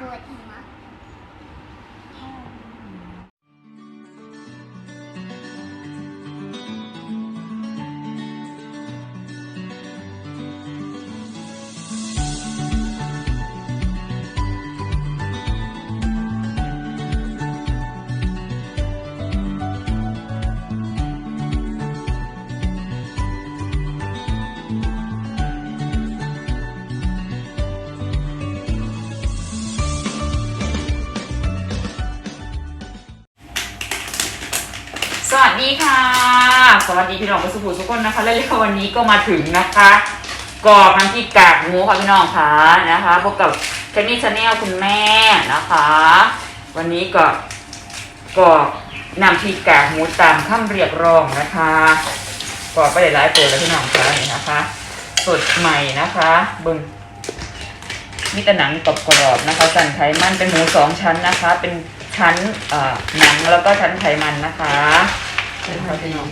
ป้าปว สวัสดีค่ะ สวัสดีพี่น้องผู้สุขุทุกคนนะคะและเรื่องวันนี้ก็มาถึงนะคะกรอบน้ำพริกกากหมูค่ะพี่น้องค่ะนะคะพบกับแคมมี่ชาแนลคุณแม่นะคะ วันนี้ก็กรอบน้ำพริกกากหมูตามคำเรียกร้องนะคะกรอบไปหลายๆตัวแล้วพี่น้องค่ะนี่นะคะ สดใหม่นะคะเบึงมีแต่หนังกรอบๆนะคะ สันไขมันเป็นหมูสองชั้นนะคะ เป็นชั้นหนังแล้วก็ชั้นไขมันนะคะ นะคะพี่น้อง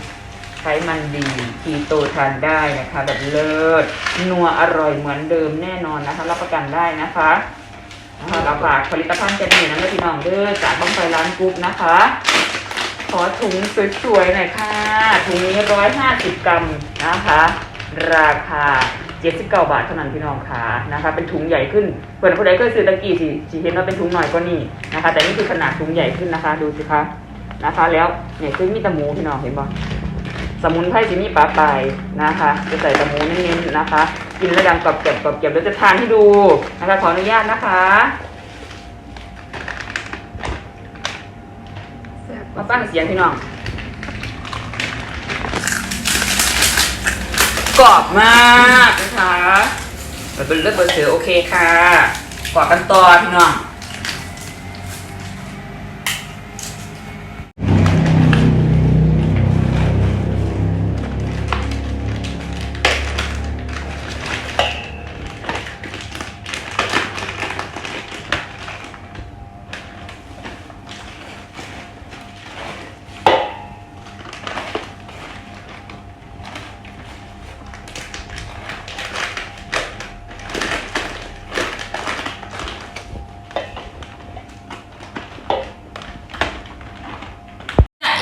ไขมันดีคีโตทานได้นะคะ แบบเลิศนัวอร่อยเหมือนเดิมแน่นอนนะคะ รับประกันได้นะคะนะคะเราฝากผลิตภัณฑ์กันนี่นะพี่น้องเด้อจากบ้องไฟร้านกรุ๊ปนะคะ ขอถุงสวยๆหน่อยค่ะ ถุงนี้ร้อยห้าสิบกรัมนะคะ ราคาเจ็ดสิบเก้าบาทเท่านั้นพี่น้องค่ะนะคะ เป็นถุงใหญ่ขึ้นเพื่อนผู้ใดเคยซื้อตะกี้สิสิเห็นว่าเป็นถุงหน่อยก็นี่นะคะ แต่นี่คือขนาดถุงใหญ่ขึ้นนะคะ ดูสิคะ นะคะ แล้วเนี่ยคือมีตะหมูพี่น้องเห็นบ่สมุนไพรสิมีปลาไปนะคะ จะใส่ตะหมูเน้นๆนะคะ กินแล้วดังกรอบเก็บกรอบเก็บเดี๋ยวจะทานให้ดูนะคะ ขออนุญาตนะคะมาฟังเสียงพี่น้องกรอบมากนะคะเป็นเลือดเบอร์เสือโอเคค่ะกรอบกันต่อพี่น้อง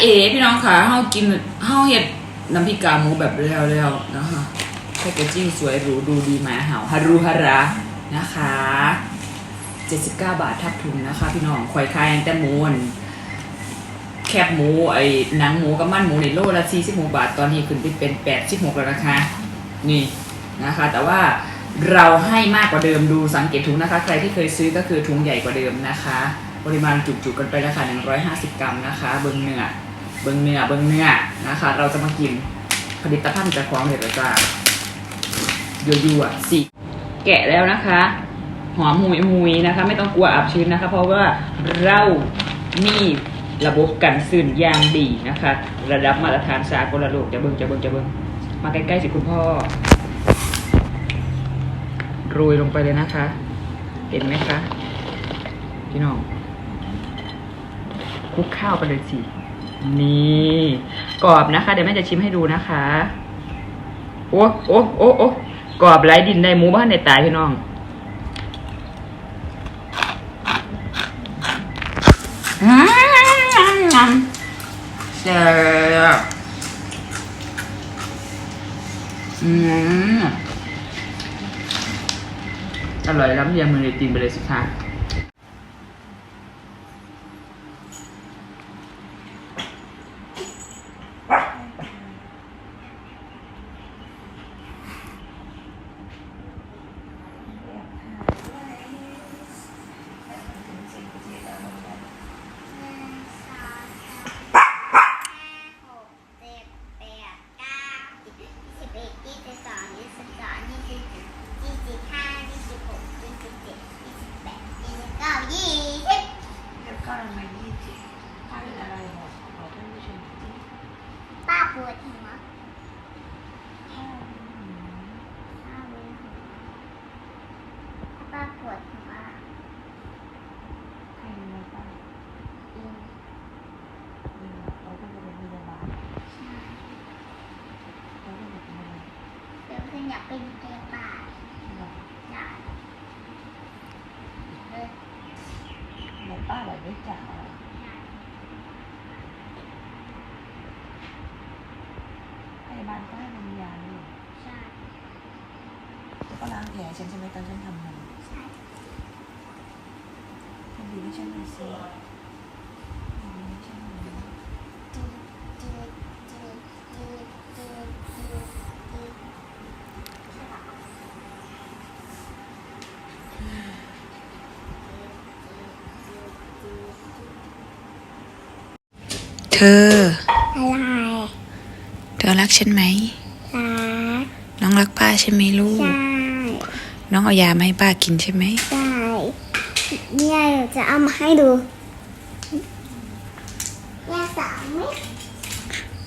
เอ๋พี่น้องค่ะเฮากินเฮาเฮ็ดน้ำพริกกาหมูแบบแล้วๆนะคะแพคเกจจิ้งสวยหรูดูดีหมาเห่าฮารุฮาระนะคะ 79 บาททับถุงนะคะ พี่น้องข่อยคายแต่หมูนแคบหมูไอ้หนังหมูกับมันหมูในโลละ46บาท ตอนนี้ขึ้นไปเป็น 86 แล้วนะคะ นี่นะคะ แต่ว่าเราให้มากกว่าเดิมดูสังเกตถุงนะคะ ใครที่เคยซื้อก็คือถุงใหญ่กว่าเดิมนะคะ ปริมาณจุกๆกันไปแล้วค่ะ150 กรัมนะคะ เบิ้งเนื้อ เบิ้งเนื้อเบิ้งเนื้อนะคะ เราจะมากินผลิตภัณฑ์จากของเห็ดระจ้ายัวๆสิแกะแล้วนะคะ หอมหุยหุยนะคะ ไม่ต้องกลัวอับชื้นนะคะ เพราะว่าเรามีระบบกันสื่นยางดีนะคะ ระดับมาตรฐานสากลโลกจะเบิ้งจะเบิ้งจะเบิ้งมาใกล้ๆสิคุณพ่อโรยลงไปเลยนะคะ เห็นไหมคะ พี่น้องคลุกข้าวไปเลยสิ นี่กรอบนะคะ เดี๋ยวแม่จะชิมให้ดูนะคะ โอ้โอ้โอ้โอ้กรอบไร้ดินในหมูบ้านในตายพี่น้องอืมแซ่บอืมอร่อยล้ำเลียงมือเลยจริงไปเลยสิคะ หกเจ็ดแปดเก้ายี่สิบเอ็ดยี่สิบสองยี่สิบสามยี่สิบสี่ยี่สิบห้ายี่สิบหกยี่สิบเจ็ดยี่สิบแปดยี่สิบเก้ายี่สิบ แล้วก็ทำไมยี่สิบป้าเป็นอะไรบอกบอกท่านผู้ชมสิ ป้าปวดหัว อืม ป้าปวดหัวใครเป็นอะไรป้าอืมอืมเราต้องไปโรงพยาบาลเราต้องไปทำ อะไรเดี๋ยวไปคืออยากเป็นพยาบาลอยากเออหมอป้าแบบไม่จ่าพยาบาลก็ให้เป็นยาเลยใช่แล้วก็ล้างแผลฉันใช่ไหมตอนฉันทำมันใช่ทำดีให้ฉันหน่อยสิทำดีให้ฉันหน่อยนะจืดจืดจืดจืดจืดจืดจืดใช่ปะเธอ อะไรเธอรักฉันไหม รัก น้องรักป้าใช่ไหมลูกใช่น้องเอายามาให้ป้ากินใช่ไหมใช่ เนี่ยเดี๋ยวจะเอามาให้ดูยาสามไหม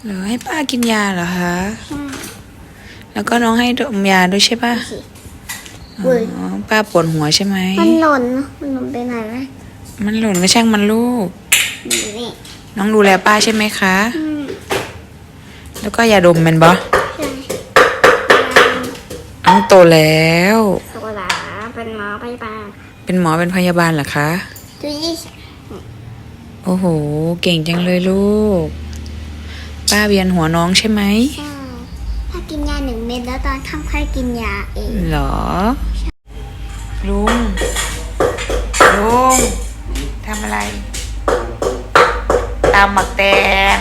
เหรอให้ป้ากินยาเหรอคะ ใช่แล้วก็น้องให้ดมยาด้วยใช่ป่ะสิอ๋อุ้ยอป้าปวดหัวใช่ไหม มันหล่นนะมันหล่นไปไหนไหมมันหล่นก็ช่างมันลูก นี่นี่น้องดูแลป้าใช่ไหมคะ อืมแล้วก็ยาดมมันบอใช่น้องโตแล้วสวัสดีเป็นหมอพยาบาล เป็นหมอเป็นพยาบาลเหรอคะดูยี่สิโอ้โห เก่งจังเลยลูก ป้าเวียนหัวน้องใช่ไหมใช่ถ้ากินยาหนึ่งเม็ดแล้วตอนค่ำค่อยกินยาเองเหรอ ลุง ลุงทำอะไรตามหมักแตง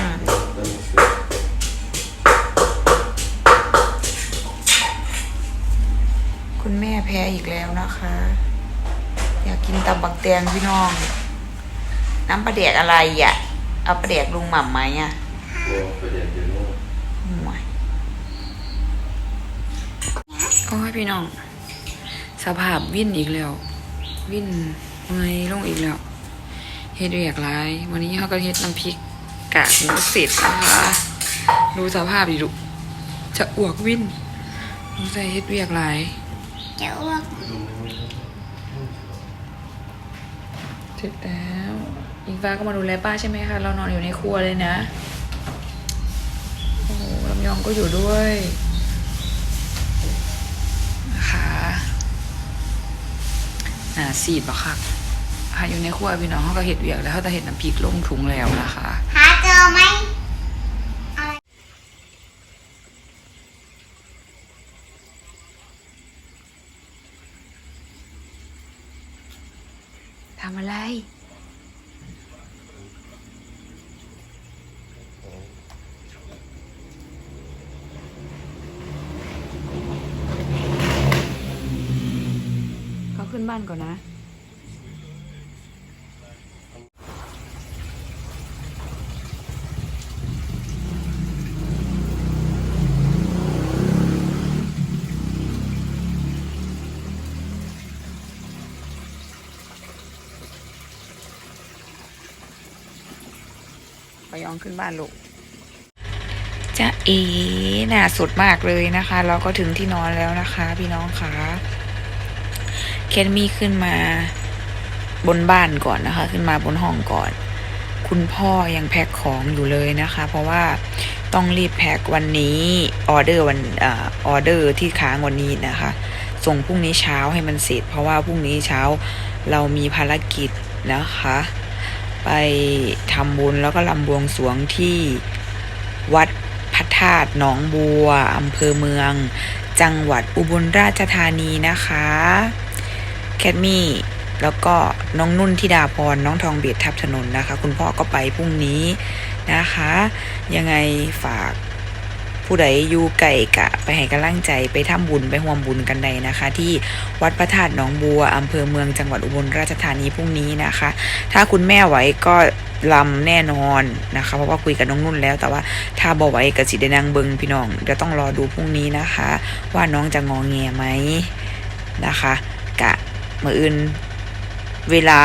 คุณแม่แพ้อีกแล้วนะคะ อยากกินตำบักแตงพี่น้อง น้ำปลาเดียกอะไรอะ เอาปลาเดียกลุงหม่ำไหมอะห่วยโอ้ยพี่น้อง สภาพวิ่นอีกแล้ว วิ่นเมื่อยลงอีกแล้วเฮ็ดเรียกไรวันนี้เขาก็เฮ็ดน้ำพริกกากหมูเสร็จนะคะดูสภาพดิลูกจะอ้วกวิ่นสงสัยเฮ็ดเรียกไรจะอ้วก เสร็จแล้วอิงฟ้าก็มาดูแลป้าใช่ไหมคะ เรานอนอยู่ในครัวเลยนะ โอ้ลำยองก็อยู่ด้วยนะคะอ่าสีดบะคักค่ะอยู่ในครัวพี่น้องเขาก็เห็ดเวียกแล้วเขาจะเห็ดน้ำพริกลงถุงแล้วนะคะ หาเจอไหมอะไร ทำอะไร เขาขึ้นบ้านก่อนนะ องขึ้นบ้านลูกจะเอ๋หน่าสดมากเลยนะคะ เราก็ถึงที่นอนแล้วนะคะ พี่น้องคะเคนมี่ขึ้นมาบนบ้านก่อนนะคะ ขึ้นมาบนห้องก่อน คุณพ่อยังแพ็คของอยู่เลยนะคะ เพราะว่าต้องรีบแพ็ควันนี้ออเดอร์วันออเดอร์ที่ค้างวันนี้นะคะ ส่งพรุ่งนี้เช้าให้มันเสร็จ เพราะว่าพรุ่งนี้เช้าเรามีภารกิจนะคะ ไปทำบุญแล้วก็ลำบวงสวงที่วัดพระธาตุหนองบัวอำเภอเมือง จังหวัดอุบลราชธานีนะคะ แคทมี่แล้วก็น้องนุ่นธิดาพรน้องทองเบียดทับถนนนะคะ คุณพ่อก็ไปพรุ่งนี้นะคะ ยังไงฝาก ผู้ใดอยู่ไก่กะ ไปให้กำลังใจไปทำบุญไปห่วมบุญกันใดนะคะ ที่วัดพระธาตุหนองบัวอำเภอเมืองจังหวัดอุบลราชธานีพรุ่งนี้นะคะ ถ้าคุณแม่ไหวก็ลำแน่นอนนะคะ เพราะว่าคุยกับน้องนุ่นแล้ว แต่ว่าถ้าบอไหวกับสิเดนางเบิงพี่น้องเดี๋ยวต้องรอดูพรุ่งนี้นะคะ ว่าน้องจะงองแงไหมนะคะ กะมืออื่นเวลา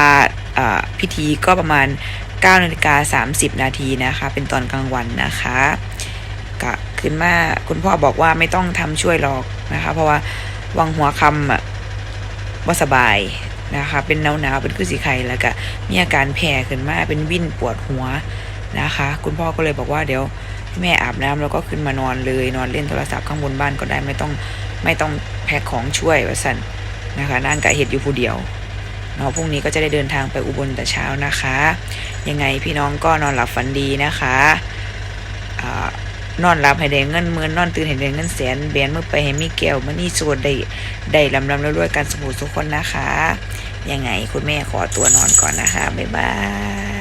พิธีก็ประมาณ9นาฬิกา30 นาทีนะคะ เป็นตอนกลางวันนะคะ ขึ้นมา คุณพ่อบอกว่าไม่ต้องทำช่วยหรอกนะคะ เพราะว่าวังหัวคำอะว่าสบายนะคะ เป็นหนาวหนาวๆเป็นคือสีไข่แล้วก็มีอาการแพ้ขึ้นมาเป็นวิ่นปวดหัวนะคะ คุณพ่อก็เลยบอกว่าเดี๋ยวแม่อาบน้ำแล้วก็ขึ้นมานอนเลยนอนเล่นโทรศัพท์ข้างบนบ้านก็ได้ไม่ต้องไม่ต้องแพ็คของช่วยว่าสันนะคะนางกะเห็ดอยู่ผู้เดียวเนาะพรุ่งนี้ก็จะได้เดินทางไปอุบลแต่เช้านะคะ ยังไงพี่น้องก็นอนหลับฝันดีนะคะ นอนหลับให้ได้เงินหมื่นนอนตื่นให้ได้เงินแสนเบียนมือไปให้มีแก้วมันนี่สวดได้ได้ลำลำรวยๆกันสมุทุกคนนะคะ ยังไงคุณแม่ขอตัวนอนก่อนนะคะ บ๊ายบาย